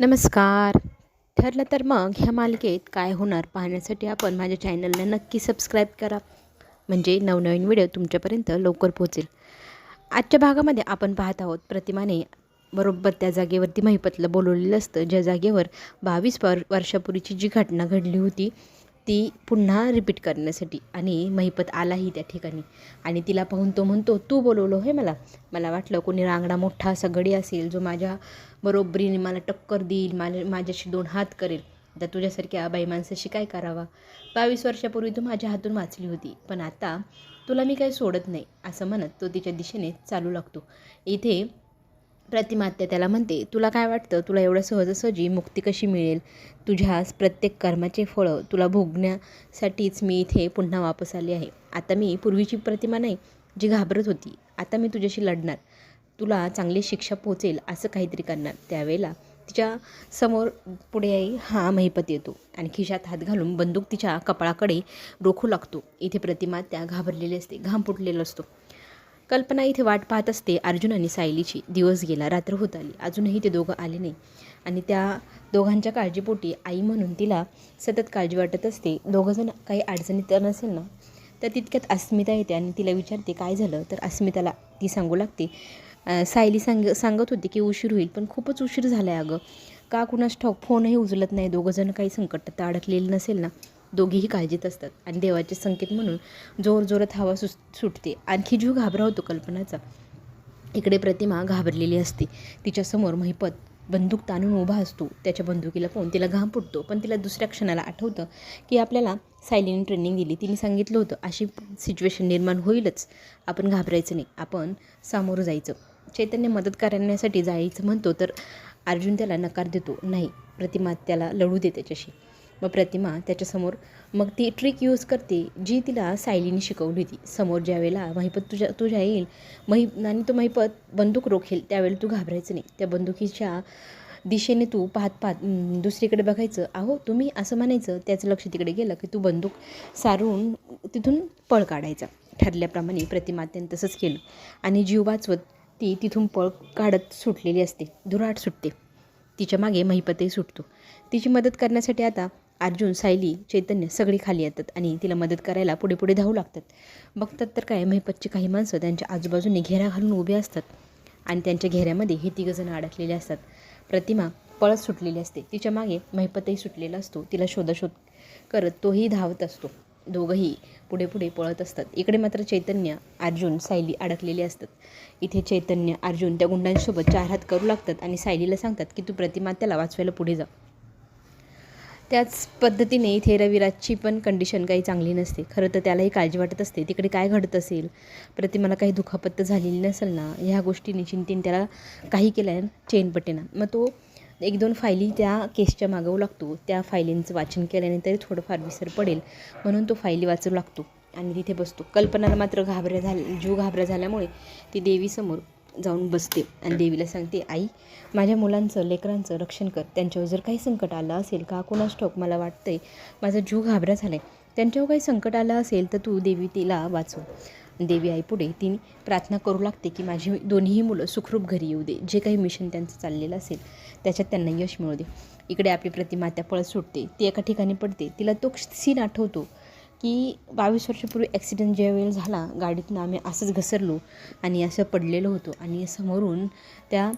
नमस्कार. ठरलं तर मग ह्या मालिकेत काय होणार पाहण्यासाठी आपण माझ्या चॅनलला नक्की सबस्क्राईब करा. म्हणजे नवनवीन व्हिडिओ तुमच्यापर्यंत लवकर पोहोचेल. आजच्या भागामध्ये आपण पाहत आहोत प्रतिमाने बरोबर त्या जागेवरती महिपतला बोलवलेलं असतं. ज्या जागेवर बावीस वर वर्षापूर्वीची जी घटना घडली होती ती पुन्हा रिपीट करण्यासाठी आणि महिपत आलाही त्या ठिकाणी. आणि तिला पाहून तो म्हणतो तू बोलवलो हे मला? मला वाटलं कोणी रांगडा मोठा असा गडी असेल जो माझ्या बरोबरीने मला टक्कर देईल मला माझ्याशी दोन हात करेल. आता तुझ्यासारख्या बाई माणसाशी काय करावा? बावीस वर्षापूर्वी तू माझ्या हातून वाचली होती पण आता तुला मी काही सोडत नाही असं म्हणत तो तिच्या दिशेने चालू लागतो. इथे प्रतिमात्या त्याला म्हणते तुला काय वाटतं? तुला एवढं सहजासहजी मुक्ती कशी मिळेल? तुझ्या प्रत्येक कर्माचे फळं तुला भोगण्यासाठीच मी इथे पुन्हा वापस आले आहे. आता मी पूर्वीची प्रतिमा नाही जी घाबरत होती. आता मी तुझ्याशी लढणार. तुला चांगली शिक्षा पोचेल असं काहीतरी करणार. त्यावेळेला तिच्या समोर पुढे आई हा महिपत येतो. आणि खिशात हात घालून बंदूक तिच्या कपाळाकडे रोखू लागतो. इथे प्रतिमा त्या घाबरलेली असते घाम फुटलेला असतो. कल्पना इथे वाट पाहत असते अर्जुन आणि सायलीची. दिवस गेला रात्र होत आली. अजूनही ते दोघं आले नाही. आणि त्या दोघांच्या काळजीपोटी आई म्हणून तिला सतत काळजी वाटत असते. दोघंजण काही अडचणीत नसेल ना? तर तितक्यात अस्मिता येते आणि तिला विचारते काय झालं? तर अस्मिताला ती सांगू लागते. सायली सांग सांगत होती की उशीर होईल पण खूपच उशीर झाला आहे अगं. का कुणास ठाऊक? फोनही उचलत नाही. दोघंजण काही संकटात अडकलेलं नसेल ना? दोघेही काळजीत असतात. आणि देवाचे संकेत म्हणून जोर जोरात हवा सुस सुटते. आणखी जीव घाबरावतो कल्पनाचा. इकडे प्रतिमा घाबरलेली असते. तिच्यासमोर महिपत बंदूक ताणून उभा असतो. त्याच्या बंदुकीला पाहून तिला घाम फुटतो. पण तिला दुसऱ्या क्षणाला आठवतं की आपल्याला सायलीने ट्रेनिंग दिली. तिने सांगितलं होतं अशी सिच्युएशन निर्माण होईलच. आपण घाबरायचं नाही. आपण सामोरं जायचं. चैतन्य मदत करण्यासाठी जायचं म्हणतो तर अर्जुन त्याला नकार देतो. नाही. प्रतिमा त्याला लढू दे त्याच्याशी. मग प्रतिमा त्याच्यासमोर. मग ती ट्रिक यूज करते जी तिला सायलीने शिकवली होती. समोर ज्या वेळेला महिपत तुझ्या तुझ्या येईल मही आणि तो महिपत बंदूक रोखेल त्यावेळेला तू घाबरायचं नाही. त्या बंदुकीच्या दिशेने तू पाहत पाहत दुसरीकडे बघायचं अहो तुम्ही असं म्हणायचं त्याचं लक्ष तिकडे गेलं की तू बंदूक सारून तिथून पळ काढायचा. ठरल्याप्रमाणे प्रतिमात्याने तसंच केलं. आणि जीव वाचवत ती तिथून पळ काढत सुटलेली असते. धुराट सुटते. तिच्यामागे महिपतही सुटतो. तिची मदत करण्यासाठी आता अर्जुन सायली चैतन्य सगळी खाली येतात आणि तिला मदत करायला पुढे पुढे धावू लागतात. बघतात तर काय महिपतची काही माणसं त्यांच्या आजूबाजूने घेरा घालून उभे असतात आणि त्यांच्या घेऱ्यामध्ये हे तिघंजणं अडकलेले असतात. प्रतिमा पळत सुटलेली असते. तिच्यामागे महिपतही सुटलेला असतो. तिला शोधाशोध करत तोही धावत असतो. दोघंही पुढे पुढे पळत असतात. इकडे मात्र चैतन्य अर्जुन सायली अडकलेले असतात. इथे चैतन्य अर्जुन त्या गुंडांसोबत चार हात करू लागतात आणि सायलीला सांगतात की तू प्रतिमा त्याला वाचवायला पुढे जा. त्याच पद्धतीने इथे रविराजची पण कंडिशन काही चांगली नसते. खरं तर त्यालाही काळजी वाटत असते. तिकडे काय घडत असेल? प्रतिमाला काही दुखापत झालेली नसेल ना? ह्या गोष्टीने चिंतीन त्याला काही केलं चेन पटेना मग तो एक दोन फायली त्या केसच्या मागवू लागतो. त्या फायलींचं वाचन केल्याने तरी थोडंफार विसर पडेल. म्हणून तो फायली वाचू लागतो. आणि तिथे बसतो. कल्पनाला मात्र घाबऱ्या झाल्या जीव घाबऱ्या झाल्यामुळे ती देवीसमोर जाऊन बसते आणि देवीला सांगते आई माझ्या मुलांचं लेकरांचं रक्षण कर. त्यांच्यावर जर काही संकट आलं असेल का? कुणास ठाऊक मला वाटतंय माझा जीव घाबरा झाला आहे त्यांच्यावर काही संकट आलं असेल तर तू देवी तिला वाचव. देवी आई पुढे ती प्रार्थना करू लागते की माझी दोन्हीही मुलं सुखरूप घरी येऊ दे. जे काही मिशन त्यांचं चाललेलं असेल त्याच्यात त्यांना यश मिळू दे. इकडे आपली प्रतिमा त्या पळत सुटते. ती एका ठिकाणी पडते. तिला तो सीन आठवतो. की बावीस वर्षापूर्वी ॲक्सिडेंट ज्यावेळेला झाला गाडीतनं आम्ही असंच घसरलो आणि असं पडलेलो होतो आणि समोरून त्या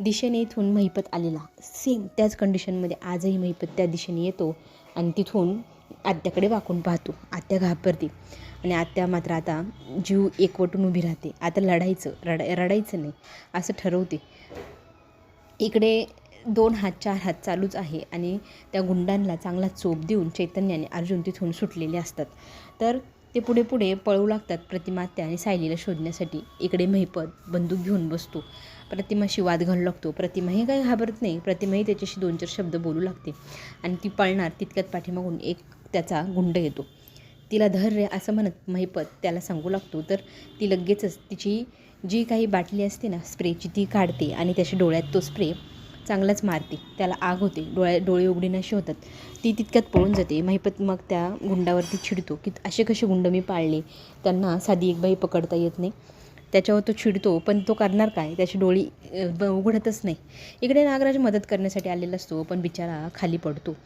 दिशेने इथून महिपत आलेला. सेम त्याच कंडिशनमध्ये आजही महिपत त्या दिशेने येतो आणि तिथून आत्याकडे वाकून पाहतो. आत्या घाबरते आणि आत्या मात्र आता जीव एकवटून उभी राहते. आता लढायचं रडा रडायचं नाही असं ठरवते. इकडे दोन हात चार हात चालूच आहे आणि त्या गुंडांना चांगला चोप देऊन चैतन्याने अर्जुन तिथून सुटलेले असतात. तर ते पुढे पुढे पळू लागतात प्रतिमात्या आणि सायलीला शोधण्यासाठी. इकडे महिपत बंदूक घेऊन बसतो. प्रतिमाशी वाद घालू लागतो. प्रतिमाही काही घाबरत नाही. प्रतिमाही त्याच्याशी दोन चार शब्द बोलू लागते. आणि ती पळणार तितक्यात पाठीमागून एक त्याचा गुंड येतो. तिला धर रे असं म्हणत महिपत त्याला सांगू लागतो. तर ती लगेचच तिची जी काही बाटली असते ना स्प्रेची ती काढते आणि त्याच्या डोळ्यात तो स्प्रे चांगलाच मारते. त्याला आग होते. डोळ्या डोळे उघडीनाशी होतात ती तितक्यात पळून जाते. महिपत मग त्या गुंडावरती चिडतो. की असे कसे गुंड मी पाळले? त्यांना साधी एक बाई पकडता येत नाही. त्याच्यावर तो चिडतो पण तो करणार काय? त्याची डोळी ब- उघडतच नाही. इकडे नागराज मदत करण्यासाठी आलेला असतो पण बिचारा खाली पडतो.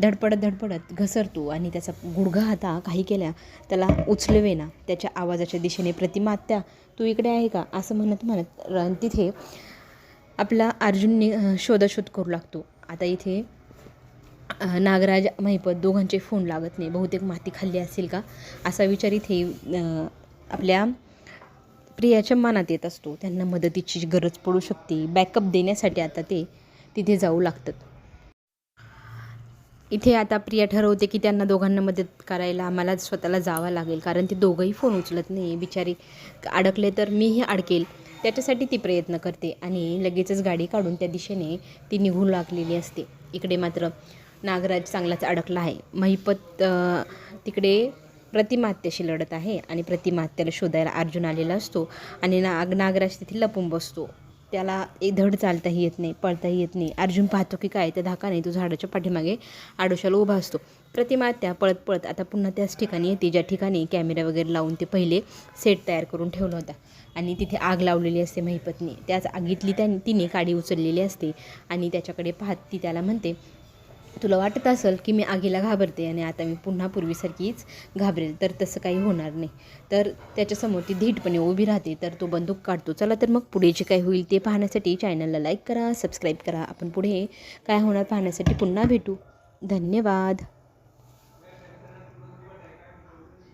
धडपडत धडपडत घसरतो आणि त्याचा गुडघा हाता काही केल्या त्याला उचलवेना त्याच्या आवाजाच्या दिशेने प्रतिमा आत्या तू इकडे आहे का? असं म्हणत म्हणत र- तिथे आपला अर्जुनने शोधाशोध करू लागतो. आता इथे नागराज महिपत दोघांचे फोन लागत नाही. बहुतेक माती खाल्ली असेल का? असा विचार इथे आपल्या प्रियाच्या मनात येत असतो. त्यांना मदतीची गरज पडू शकते. बॅकअप देण्यासाठी आता ते तिथे जाऊ लागतात. इथे आता प्रिया ठरवते की त्यांना दोघांना मदत करायला आम्हाला स्वतःला जावं लागेल कारण ते दोघंही फोन उचलत नाही. बिचारी अडकले तर मीही अडकेल. त्याच्यासाठी ती प्रयत्न करते आणि लगेचच गाडी काढून त्या दिशेने ती निघू लागलेली असते. इकडे मात्र नागराज चांगलाच अडकला आहे. महिपत तिकडे प्रतिमात्याशी लढत आहे आणि प्रतिमात्याला शोधायला अर्जुन आलेला असतो आणि नाग नागराज तिथे लपून बसतो. त्याला एक धड चालताही येत नाही पळताही येत नाही. अर्जुन पाहतो की काय त्या धाका नाही तो झाडाच्या पाठीमागे आडोशाला उभा असतो. प्रतिमा त्या पळत पळत आता पुन्हा त्याच ठिकाणी येते ज्या ठिकाणी कॅमेरा वगैरे लावून ते पहिले सेट तयार करून ठेवला होता. आणि तिथे आग लावलेली असते महिपतनी. त्याच आगीतली त्या तिने काडी उचललेली असते आणि त्याच्याकडे पाहत ती त्याला म्हणते तुला वाटत असेल की मी आगीला घाबरते आणि आता मी पुन्हा पूर्वीसारखीच घाबरेल तर तसं काही होणार नाही. तर त्याच्यासमोर ती धीटपणे उभी राहते तर तो बंदूक काढतो. चला तर मग पुढे जे काय होईल ते पाहण्यासाठी चॅनलला लाईक करा सबस्क्राईब करा. आपण पुढे काय होणार पाहण्यासाठी पुन्हा भेटू. धन्यवाद.